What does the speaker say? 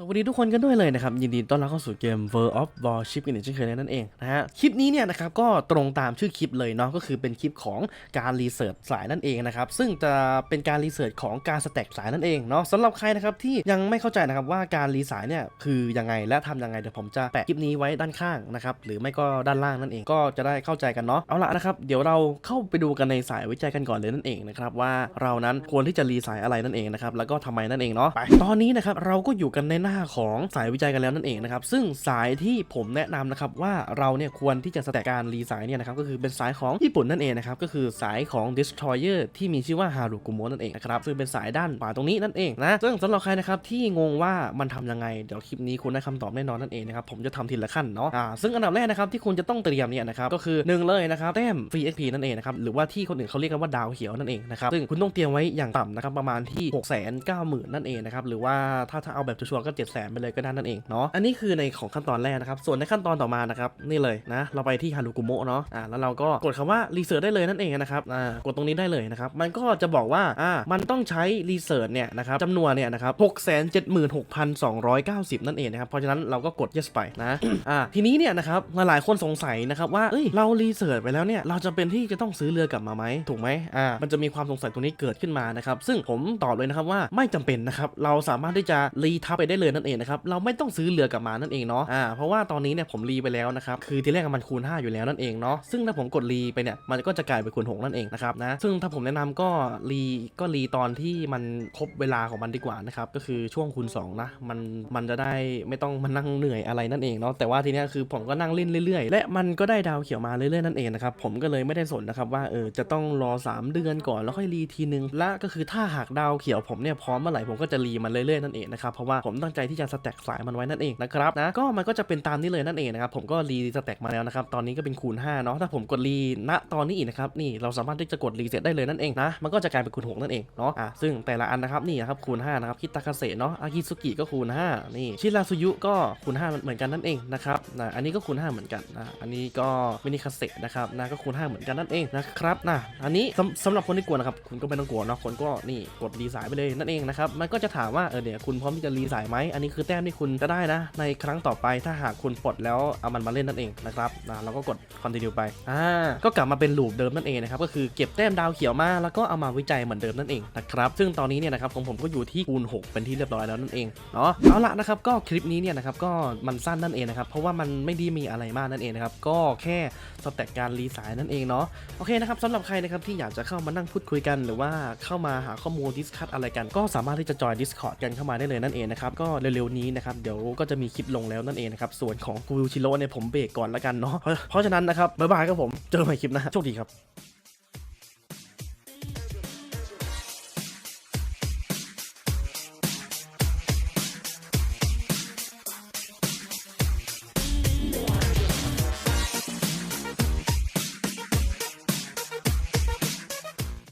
สวัสดีทุกคนกันด้วยเลยนะครับ ยินดีต้อนรับเข้าสู่เกม World of Warship กันอีกเช่นเคยนั่นเองนะฮะคลิปนี้เนี่ยนะครับก็ตรงตามชื่อคลิปเลยเนาะก็คือเป็นคลิปของการรีเสิร์ชสายนั่นเองนะครับซึ่งจะเป็นการรีเสิร์ชของการสแต็กสายนั่นเองเนาะสำหรับใครนะครับที่ยังไม่เข้าใจนะครับว่าการรีสายเนี่ยคือยังไงและทำยังไงเดี๋ยวผมจะแปะคลิปนี้ไว้ด้านข้างนะครับหรือไม่ก็ด้านล่างนั่นเองก็จะได้เข้าใจกันเนาะเอาละนะครับเดี๋ยวเราเข้าไปดูกันในสายวิจัยกันก่อนเลยนั่นเองนะครับว่าเรานั้นควรที่จะรีสายอะไรนั่นเองนะครับแล้วก็ทำไมนั่นเองเนาะไปตอนนี้นะครับเราก็อยู่กันในหน้าของสายวิจัยกันแล้วนั่นเองนะครับซึ่งสายที่ผมแนะนำนะครับว่าเราเนี่ยควรที่จะสแต็กการรีสายเนี่ยนะครับก็คือเป็นสายของญี่ปุ่นนั่นเองนะครับก็คือสายของ destroyer ที่มีชื่อว่าฮารุกุโมะนั่นเองนะครับซึ่งเป็นสายด้านขวาตรงนี้นั่นเองนะซึ่งสำหรับใครนะครับที่งงว่ามันทำยังไงเดี๋ยวคลิปนี้คุณได้คำตอบแน่นอนนั่นเองนะครับผมจะทำทีละขั้นเนาะอ่าซึ่งอันดับแรกนะครับที่คุณจะต้องเตรียมเนี่ยนะครับก็คือหนึ่งเลยนะครับแต้ม free XP นั่นเองนะครับหรือว่าที่คนอื่นเขาเรียกกันว่าดาวเขียวนั่นเองนะครับซึ่งคุณต้องเตรียมไว้อย่างต่ำนะครับประมาณที่6 9 0 0 0 0นั่นเองนะครับหรือว่าถ้าถ้าเอาแบบชัวร์ก็7 0 0 0 0ไปเลยก็ได้นั่นเองเนาะอันนี้คือในของขั้นตอนแรกนะครับส่วนในขั้นตอนต่อมานะครับนี่เลยนะเราไปที่ฮารุกุโมะเนาะอ่าแล้วเราก็กดคำว่ารีเสิร์ชได้เลยนั่นเองนะครับอ่ากดตรงนี้ได้เลยนะครับมันก็จะบอกว่าอ่ามันต้องใช้รีเสิร์ชเนี่ยนะครับจำนวนเนี่ยนะครับ676,290นั่นเองนะครับเพราะฉะนั้นเราก็กด yes ไปนะอ่าทีนี้เนี่ยนะครับหลายๆคนสงสัยนะครับว่าเอ้ยเรารีเสิร์ชไปแล้วเนี่ยเราจะเป็นที่จะต้องซื้อเรือกลับมาไหมถูกไหมอ่ามันจะมีความสงสัยตรงนี้เกิดขึ้นมานะครับซึ่งผมตอบเลยนะครับว่าไม่จำเป็นนะครับเราสามารถที่จะรีทับไปได้เลยนั่นเองนะครับเราไม่ต้องซื้อเรือกลับมานั่นเองเนาะอ่าเพราะว่าตอนนี้เนี่ยผมรีไปแล้วนะครับคือทีแรกมันคูณ 5 อยู่แล้วนั่นเองเนาะซึ่งถ้าผมกดรีไปเนี่ยมันก็จะกลายเป็นคูณ6นั่นเองนะครับนะซึ่งถ้าผมแนะนำก็รีก็รีตอนที่มันครบเวลาของมันดีกว่านะครับก็คือช่วงคูณ2นะมันมันจะได้ไม่ต้องมานั่งเหนื่อยอะไรนั่นเองเนาะแต่ว่าทีเนี้ยคือผมก็นั่งเล่นเรื่อยๆ และมันก็ได้ดาวเขียวมาเรื่อยๆนั่นเองนะครับผมก็เลยไม่ได้สนนะครับว่าเออจะต้องรอ 3 เดือนก่อนแล้วค่อยรีทีนึงและก็คือถ้าหากดาวเขียวผมเนี่ยพร้อมเมื่อไหร่ผมก็จะรีมันเรื่อยๆนั่นเองนะครับเพราะว่าผมตั้งใจที่จะสแต็กสายมันไว้นั่นเองนะครับนะก็มันก็จะเป็นตามนี้เลยนั่นเองนะครับผมก็รีสแต็กมาแล้วนะครับตอนนี้ก็เป็นคูณ5เนาะถ้าผมกดรีณตอนนี้อีกนะครับนี่เราสามารถที่จะกดรีเซ็ตได้เลยนั่นเองนะมันก็จะกลายเป็นคูณ6นั่นเองเนาะอะซึ่งแต่ละอันนะครับนี่นะครับคูณ5นะครับคิตาคาเซเนาะอากิซุกิก็คูณ5นี่ชิราซุยุก็คูณ5เหมือนกันนั่นเองนะครับนะอันนี้ก็คูณ5เหมือนกันนะอันนี้ก็มินิคาเซนะครับนะก็คูณ5เหมือนกันนั่นเองนะครับนะอันนี้สำสำหรับคนที่กลัวนะครับคุณก็ไม่ต้องกลัวเนาะคนก็นี่กดรีสายไปเลยนั่นเองนะครับมันก็จะถามว่าเออเดี๋ยวคุณพร้อมที่จะรีสายไหมอันนี้คือแต้มที่คุณจะได้นะ ในครั้งต่อไปถ้าหากคุณปลดแล้วเอามันมาเล่นนั่นเองนะครับนะเราก็กด continue ไปอ่าก็กลับมาเป็นลูปเดิมนั่นเองนะครับก็คือเก็บแต้มดาวเขียวมาแล้วก็เอามาวิจัยเหมือนเดิมนั่นเองนะครับซึ่งตอนนี้เนี่ยนะครับของผมก็อยู่ที่คูณ 6 เป็นที่เรียบร้อยแล้วนั่นเองเนาะเอาละนะครับก็คลิปนี้เนี่ยนะครับก็มันสั้นนั่นเองนะครับเพราะว่ามันไม่ได้มีอะไรมากนั่นเองนะครับก็แค่สแต็กการรีสายนั่นเองเนาะโอเคนะครับสำหรับใครนะครับที่อยากจะเข้ามานั่งพูดคุยกัน หรือว่าเข้ามาหาข้อมูลดิสคัทอะไรกัน ก็สามารถที่จะจอย Discord กันเข้ามาได้เลยนั่นเองนะครับก็เร็วๆนี้นะครับเดี๋ยวก็จะมีคลิปลงแล้วนั่นเองนะครับส่วนของกูชิโร่เนี่ยผมเบรกก่อนละกันเนาะเพราะฉะนั้นนะครับบ๊ายบายครับผมเจอกันใหม่คลิปหนะโชคดีครับ